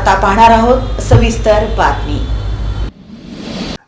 आता पाहणार आहोत सविस्तर बातमी.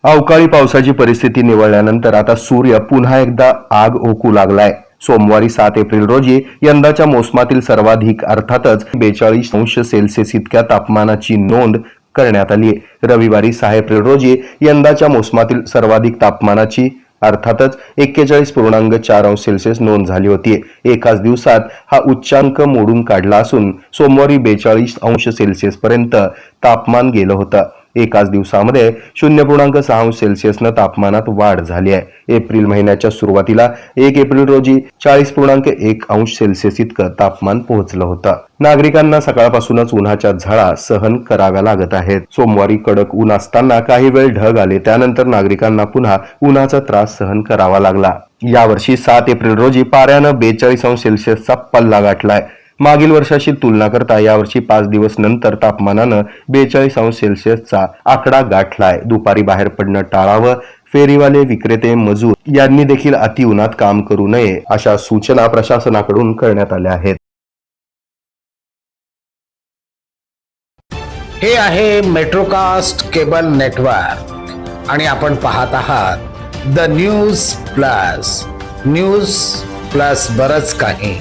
अवकाळी पावसाची परिस्थिती निवळल्यानंतर आता सूर्य पुन्हा एकदा आग ओकू लागलाय. सोमवारी सात एप्रिल रोजी यंदाच्या मोसमातील सर्वाधिक अर्थातच बेचाळीस अंश सेल्सिअस इतक्या तापमानाची नोंद करण्यात आली आहे रविवारी सहा एप्रिल रोजी यंदाच्या मोसमातील सर्वाधिक तापमानाची अर्थातच एक्केचाळीस पूर्णांक चार अंश सेल्सिअस नोंद झाली होती. एकाच दिवसात हा उच्चांक मोडून काढला असून सोमवारी बेचाळीस अंश सेल्सिअस पर्यंत तापमान गेलं होतं. एकाच दिवसामध्ये शून्य पूर्णांक सहा अंश सेल्सिअसनं तापमानात वाढ झाली आहे. एप्रिल महिन्याच्या सुरुवातीला एक एप्रिल रोजी चाळीस पूर्णांक एक अंश सेल्सिअस इतकं तापमान पोहोचलं होतं. नागरिकांना सकाळपासूनच उन्हाच्या झळा सहन कराव्या लागत आहेत. सोमवारी कडक ऊन असताना काही वेळ ढग आले त्यानंतर नागरिकांना पुन्हा उन्हाचा त्रास सहन करावा लागला. यावर्षी सात एप्रिल रोजी पाऱ्यानं बेचाळीस अंश सेल्सिअसचा पल्ला गाठलाय. मागील वर्षाशी तुलना करता यावर्षी पाच दिवस नंतर तापमानानं बेचाळीस अंश सेल्सिअसचा आकडा गाठलाय. दुपारी बाहेर पडणं टाळावं फेरीवाले विक्रेते मजूर यांनी देखील अतिउन्हात काम करू नये अशा सूचना प्रशासनाकडून करण्यात आल्या आहेत. हे आहे मेट्रोकास्ट केबल नेटवर्क आणि आपण पाहत आहात the news plus. News plus बरच काही.